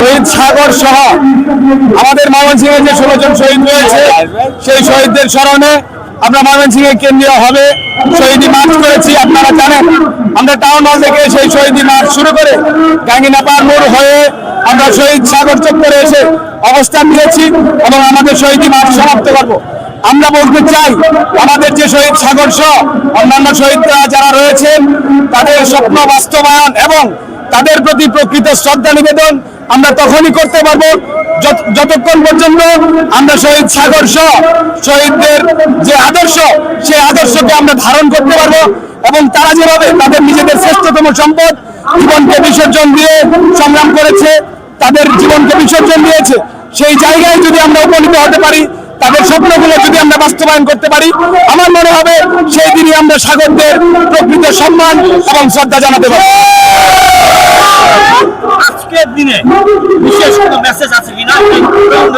শহীদ সাগর সহ আমাদের ময়মনসিংহে যে ষোলো জন শহীদ রয়েছে, সেই শহীদদের স্মরণে আমরা ময়মনসিংহে কেন্দ্রীয় হবে শহীদি মার্চ করেছি, আপনারা জানেন। আমরা টাউন হল থেকে সেই শহীদি মার্চ শুরু করে গাঙ্গিনাপার মোড় হয়ে আমরা শহীদ সাগর চত্বরে এসে অবস্থান নিয়েছি এবং আমাদের শহীদি মার্চ সমাপ্ত করব। আমরা বলতে চাই, আমাদের যে শহীদ সাগর সহ অন্যান্য শহীদরা যারা রয়েছেন, তাদের স্বপ্ন বাস্তবায়ন এবং তাদের প্রতি প্রকৃত শ্রদ্ধা নিবেদন আমরা তখনই করতে পারব। যত- যতক্ষণ পর্যন্ত আমরা শহীদ সাগর সহ, শহীদদের যে আদর্শ, সেই আদর্শকে আমরা ধারণ করতে পারব এবং তারা যেভাবে তাদের নিজেদের শ্রেষ্ঠতম সম্পদ জীবনকে বিসর্জন দিয়ে সংগ্রাম করেছে, তাদের জীবনকে বিসর্জন দিয়েছে, সেই জায়গায় যদি আমরা উপনীত হতে পারি তাদের স্বপ্নগুলো যদি আমরা বাস্তবায়ন করতে পারি আমার মনে হবে সেই দিনই আমরা সাগরদের প্রকৃত সম্মান এবং শ্রদ্ধা জানাতে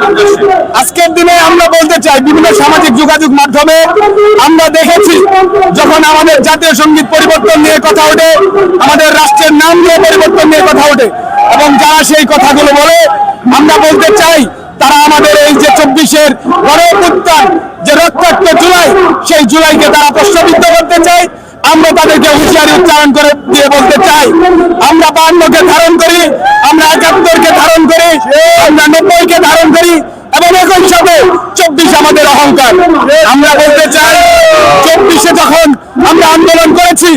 উদ্দেশ্যে আজকের দিনে আমরা বলতে চাই বিভিন্ন সামাজিক যোগাযোগ মাধ্যমে আমরা দেখেছি যখন আমাদের জাতীয় সংগীত পরিবর্তন নিয়ে কথা ওঠে আমাদের রাষ্ট্রের নাম নিয়ে পরিবর্তন নিয়ে কথা ওঠে এবং যারা সেই কথাগুলো বলে আমরা বলতে চাই তারা আমাদের এই যে চব্বিশের বড় উত্তান যে রক্তাক্ত জুলাই, সেই জুলাইকে তারা প্রশ্নবিদ্ধ করতে চায়। আমরা তাদেরকে হুঁশিয়ারি উচ্চারণ করে দিয়ে বলতে চাই। আমরা বান্নকে ধারণ করি, আমরা একাত্তরকে ধারণ করি, আমরা নব্বইকে ধারণ করি এবং একই সাথে চব্বিশ আমাদের অহংকার। আমরা বলতে চাই, চব্বিশে যখন আমরা আন্দোলন করেছি,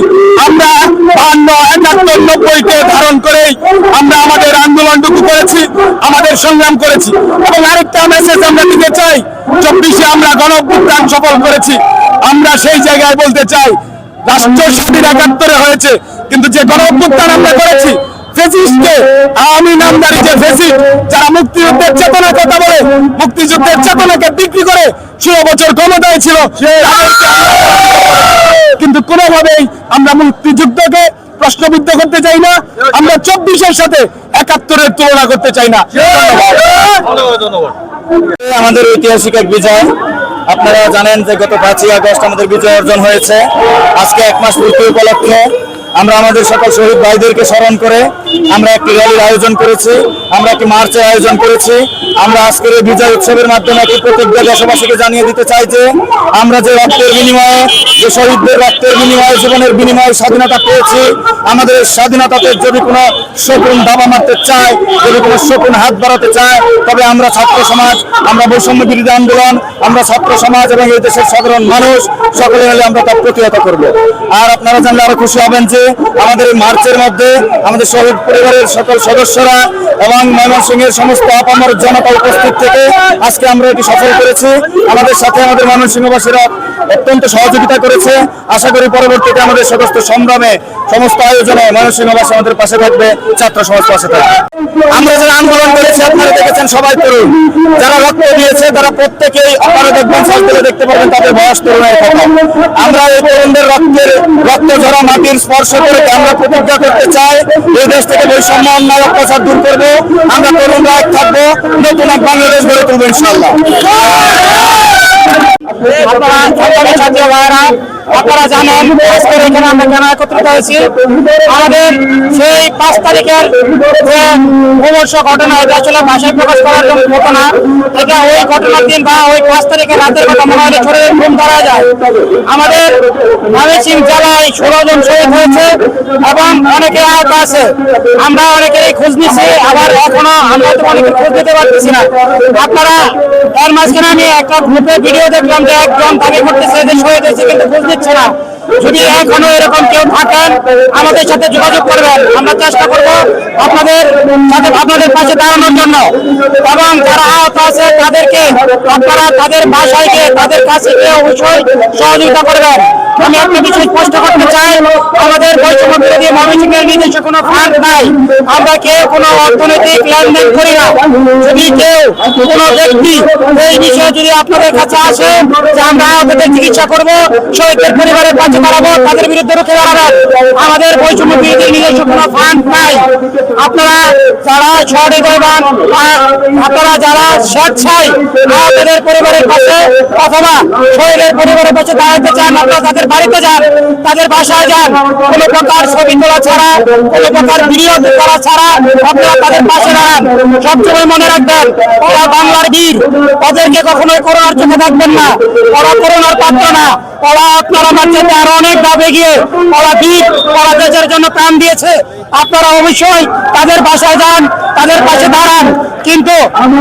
আমরা বান্ন একাত্তর, নব্বইকে ধারণ করেই আমরা আমাদের আন্দোলনটুকু করেছি। সংগ্রাম করেছি এবং আরেকটা মেসেজ আমরা দিতে চাই, চব্বিশে আমরা গণ সফল করেছি। আমরা সেই জায়গায় বলতে চাই, রাষ্ট্র স্বাধীন একাত্তরে হয়েছে, কিন্তু যে গণ আমরা করেছি কিন্তু কোনোভাবেই আমরা মুক্তিযুদ্ধকে প্রশ্নবিদ্ধ করতে চাই না, আমরা চব্বিশের সাথে একাত্তরের তুলনা করতে চাই না। আমাদের ঐতিহাসিক এক বিজয়। আপনারা জানেন যে গত পাঁচই আগস্ট আমাদের বিজয় অর্জন হয়েছে। আজকে এক মাস পূর্তি উপলক্ষে আমরা আমাদের সকল শহীদ ভাইদেরকে স্মরণ করে আমরা একটি র্যালির আয়োজন করেছি, আমরা একটি মার্চের আয়োজন করেছি। আমরা আজকের এই বিজয় উৎসবের মাধ্যমে একটি প্রতিজ্ঞা দেশবাসীকে জানিয়ে দিতে চাই যে আমরা যে রক্তের বিনিময়ে, যে শহীদদের রক্তের বিনিময়ে, জীবনের বিনিময়ে স্বাধীনতা পেয়েছি, আমাদের স্বাধীনতাতে যদি কোনো শকুন দাবা মারতে চায়, যদি কোনো শকুন হাত বাড়াতে চায়, তবে আমরা ছাত্র সমাজ, আমরা বৈষম্য বিরোধী আন্দোলন, আমরা ছাত্র সমাজ এবং এই দেশের সাধারণ মানুষ সকলে মিলে আমরা তার প্রতিহত করব। আর আপনারা জানলে আরও খুশি হবেন যে আমাদের মার্চের মধ্যে আমাদের শহীদ পরিবারের সকল সদস্যরা এবং ময়মনসিংহের সমস্ত আপামর জনতা উপস্থিত থেকে আজকে আমরা এটি সফল করেছি। আমাদের সাথে আমাদের ময়মনসিংহবাসীরা অত্যন্ত সহযোগিতা করেছে। আশা করি পরবর্তীতে আমাদের সমস্ত সংগ্রামে সমস্ত আয়োজনে ময়মনসিংহবাসী আমাদের পাশে থাকবে, ছাত্র সমাজ পাশে থাকবে। আমরা যারা আন্দোলন করেছি, আপনারা দেখেছেন, সবাই তরুণ। যারা রক্ত দিয়েছে, তারা প্রত্যেকেই আপনারা দেখবেন সাইকেলে দেখতে পাবেন, তাদের বয়স তরুণের কথা আমরা এই তরুণদের রক্তের, রক্ত ঝরা মাটির স্পর্শ করে আমরা প্রতিজ্ঞা করতে চাই, এই দেশ থেকে বৈষম্য অন্যায় অত্যাচার দূর করব। আমরা তরুণরা এক থাকব, নতুন এক বাংলাদেশ গড়ে তুলবো ইনশাল্লাহ ছাত্র ভাইয়েরা আপনারা জানেন, আজকের এখানে আমরা কেন একত্রিত হয়েছি? আমাদের সেই পাঁচ তারিখের যে ভূমর্ষ ঘটনা, এটা আসলে ভাষায় প্রকাশ করার জন্য মতো না। এটা ওই ঘটনার দিন বা ওই পাঁচ তারিখের রাতের কথা মনে হলে শরীরের ঘুম ধরা যায়। আমাদের ময়মনসিংহ জেলায় ষোলো জন শহীদ হয়েছে এবং অনেকে আহত আছে। আমরা অনেকেরই খোঁজ নিচ্ছি, আবার এখনও আমরা তো অনেকে খোঁজ দিতে পারতেছি না। আপনারা এর মাঝখানে আমি একটা গ্রুপে ভিডিও দেখলাম যে একজন দাবি করতেছে যে শহীদ হয়েছে, কিন্তু খোঁজ দিচ্ছে না যদি এখনও এরকম কেউ থাকেন, আমাদের সাথে যোগাযোগ করবেন। আমরা চেষ্টা করব আপনাদের সাথে আপনাদের পাশে দাঁড়ানোর জন্য। এবং যারা আহত আছে, তাদেরকে আপনারা তাদের বাসায় গিয়ে তাদের কাছে গিয়ে অবশ্যই সহযোগিতা করবেন। আমি একটা বিষয় স্পষ্ট করতে চাই, আমাদের বৈষম্য ময়মনসিংহের নিজস্ব কোনো ফান্ড নাই। আমরা কেউ কোনো অর্থনৈতিক লেনদেন করি না। যদি কেউ কোনো ব্যক্তি এই বিষয়ে যদি আপনাদের কাছে আসে যে আমরা আহতদের চিকিৎসা করব, শহীদদের পরিবারের পাশে পাশে পারব, তাদের বিরুদ্ধে রুখে দাঁড়াবেন আমাদের বৈষম্য বিরোধী নিজস্ব কোনো ফান্ড নাই। আপনারা যারা সহৃদয়বান আপনারা যারা স্বেচ্ছায় আহতদের পরিবারের পাশে অথবা শহীদের পরিবারের পাশে দাঁড়াতে চান, আপনারা তাদের বাড়িতে যান। তাদের বাসায় যান। কোনো প্রকার ছবি তোলা ছাড়া, কোনো প্রকার ভিডিও করা ছাড়া আপনারা তাদের পাশে দাঁড়ান। সবসময় মনে রাখবেন, ওরা বাংলার বীর। ওদেরকে কখনোই করোনার চোখে থাকবেন না। ওরা করোনার পাত্র না। ওরা আপনারা বাচ্চাতে আরও অনেক ভাবে গিয়ে ওরা বীর, ওরা দেশের জন্য প্রাণ দিয়েছে। আপনারা অবশ্যই তাদের বাসায় যান, তাদের পাশে দাঁড়ান। কিন্তু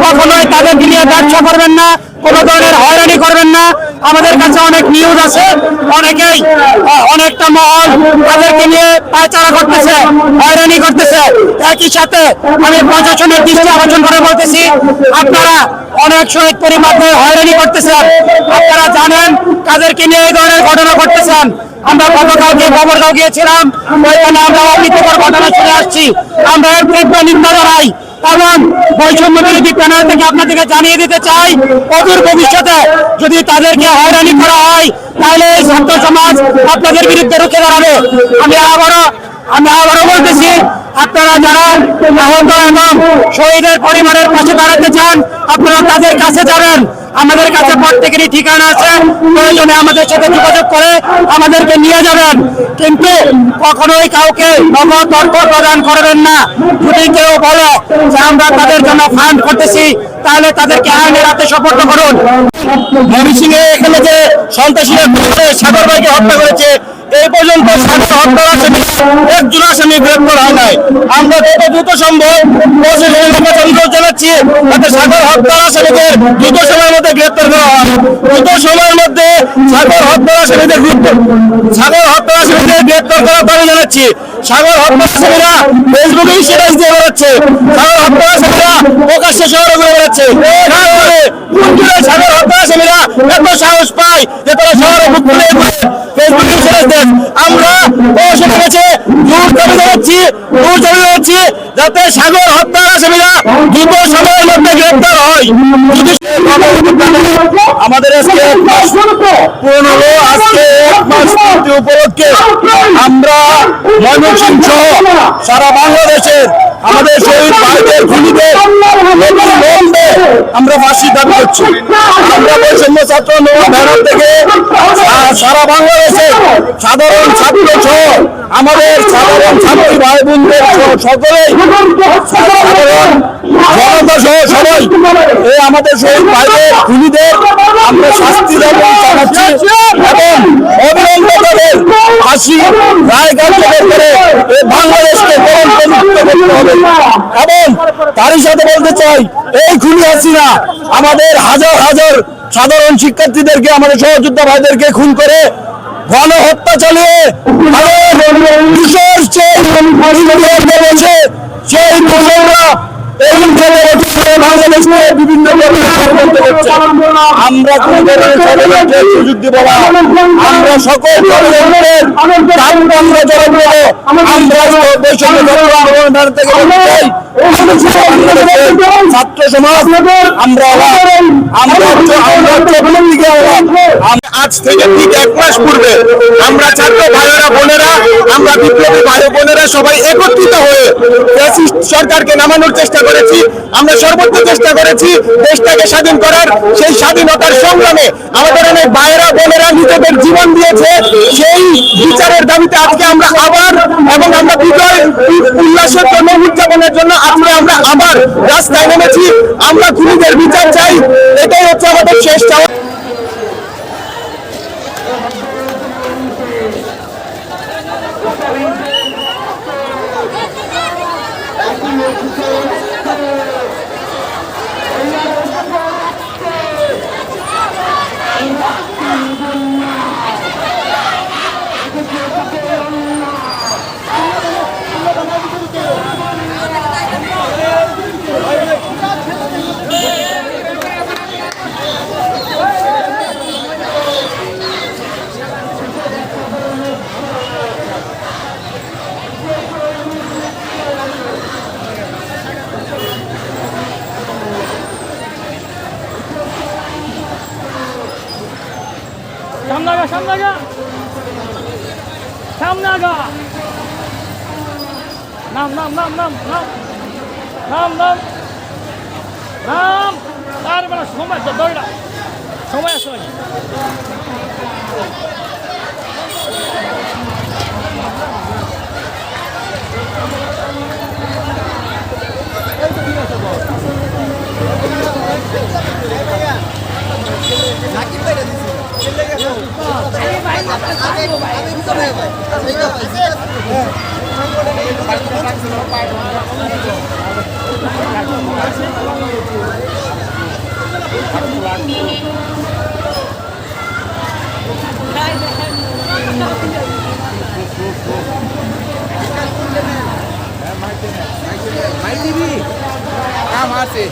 কখনোই তাদের নিয়ে ব্যবসা করবেন না। কোনো ধরনের হয়রানি করবেন না। আমাদের কাছে অনেক নিউজ আছে। অনেকেই অনেকটা মহল তাদেরকে নিয়ে পায়চারা করতেছে, হয়রানি করতেছে। একই সাথে আমি প্রশাসনের দৃষ্টি আকর্ষণ করে বলতেছি, আপনারা অনেক শহীদ পরিবারদের হয়রানি করতেছেন। আপনারা জানেন তাদেরকে নিয়ে এই ধরনের ঘটনা ঘটতেছেন। আমরা গতকালকে খবরগাঁও গিয়েছিলাম, ওইখানে আমরা অপ্রীতিকর ঘটনা শুনে আসছি। আমরা এর তীব্র নিন্দা জানাই। এবং বৈষম্য বিরোধী প্যানেল থেকে আপনাদেরকে জানিয়ে দিতে চাই, অদূর ভবিষ্যতে যদি তাদেরকে হয়রানি করা হয়, তাহলে ছাত্র সমাজ আপনাদের বিরুদ্ধে রুখে দাঁড়াবে। আমি আবারও আমি আবারও বলতেছি, আপনারা যারা আহত এবং শহীদের পরিবারের পাশে দাঁড়াতে চান, আপনারা তাদের কাছে যাবেন। আমাদের কাছে প্রত্যেকেরই ঠিকানা আছে। প্রয়োজনে আমাদের সাথে যোগাযোগ করে আমাদেরকে নিয়ে যাবেন। কিন্তু কখনোই কাউকে নগদ প্রদান করবেন না। যদি কেউ বলে যে আমরা তাদের জন্য ফান্ড করতেছি, তাহলে তাদেরকে আইনের হাতে সপর্দ করুন। ময়মনসিংহে এখানে যে সন্ত্রাসীরা সাগর ভাইকে হত্যা করেছে এই পর্যন্ত সাতশো হত্যার আসামি, একজন আসামি গ্রেপ্তার হয় নাই। আমরা যত দ্রুত সম্ভব অনুরোধ জানাচ্ছি, যাতে সাগর হত্যার আসামিদের দ্রুত সময়ের মধ্যে গ্রেপ্তার করা হয়। দ্রুত সময়ের মধ্যে সাগর হত্যার আসামিদের সাগর হত্যার আসামিদের গ্রেপ্তার করার দাবি জানাচ্ছি। সাগর হত্যার আসামিরা ফেসবুকে স্ট্যাটাস দিয়ে বেড়াচ্ছে সাগর হত্যার আসামিরা প্রকাশ্যে শহরে ঘুরে বেড়াচ্ছে সাগর হত্যা আসামিরা এত সাহস পায় যে তারা শহরে মুখ খুলে ফেসবুকে স্ট্যাটাস দেন, আমরা প্রশাসনের কাছে জোর দাবি জানাচ্ছি জোর দাবি যাতে সাগর হত্যার আসামিরা দ্রুত সময়ের মধ্যে গ্রেপ্তার হয়। আমাদের আজকে পূরণ আজকে এক মাস পূর্তি উপলক্ষে আমরা ময়মনসিংহ সহ সারা বাংলাদেশের আমাদের শহীদ ভাইদের খুনিদের আমরা ফাঁসি দাবি করছি। আমরা বৈষম্য ছাত্র নৌকা ব্যানার থেকে সারা বাংলাদেশে সাধারণ ছাত্র আমাদের সাধারণ ছাত্রী ভাই বোনদের সকলেই সাধারণ জনতা সহ সবাই এই আমাদের শহীদ ভাইদের খুনিদের আমরা শাস্তি দাবি জানাচ্ছি এবং অবিলম্বে তাদের ফাঁসি রায় কার্যকর করে কলঙ্ক মুক্ত এবং তারই সাথে বলতে চাই, এই খুনি হাসিনা আমাদের হাজার হাজার সাধারণ শিক্ষার্থীদেরকে, আমাদের সহযোদ্ধা ভাইদেরকে খুন করে গণহত্যা চালিয়ে সেই দোষররা এই বাংলাদেশকে বিভিন্ন। আমরা সুযোগ দিব না আমরা সকল আমরা জবাব আমরা বৈষম্য ছাত্র থেকে সমাজ আমরা আমরা আজ থেকে ঠিক এক মাস পূর্বে আমরা ছাত্র ভাইয়েরা বোনেরা আমরা বিপ্লবী ভাই বোনেরা সবাই একত্রিত হয়ে সরকারকে নামানোর চেষ্টা করেছি। আমরা সর্বোচ্চ চেষ্টা করেছি দেশটাকে স্বাধীন করার। সেই স্বাধীনতার সংগ্রামে আমাদের অনেক ভাইয়েরা, বোনেরা নিজেদের জীবন দিয়েছে। সেই বিচারের দাবিতে আজকে আমরা আবার এবং আমরা বিজয় উল্লাসের জন্য উদযাপনের জন্য আজকে আমরা আবার রাস্তায় নেমেছি। আমরা খুনিদের বিচার চাই। এটাই হচ্ছে আমাদের শেষ চাওয়া। সামনে সামনে সামনে আগা। নাম নাম নাম নাম নাম। নাম নাম। নাম। আর বেলা সময় তো দৌড়া সময় আছে নাকি? মাই দিবি। কাম আছে।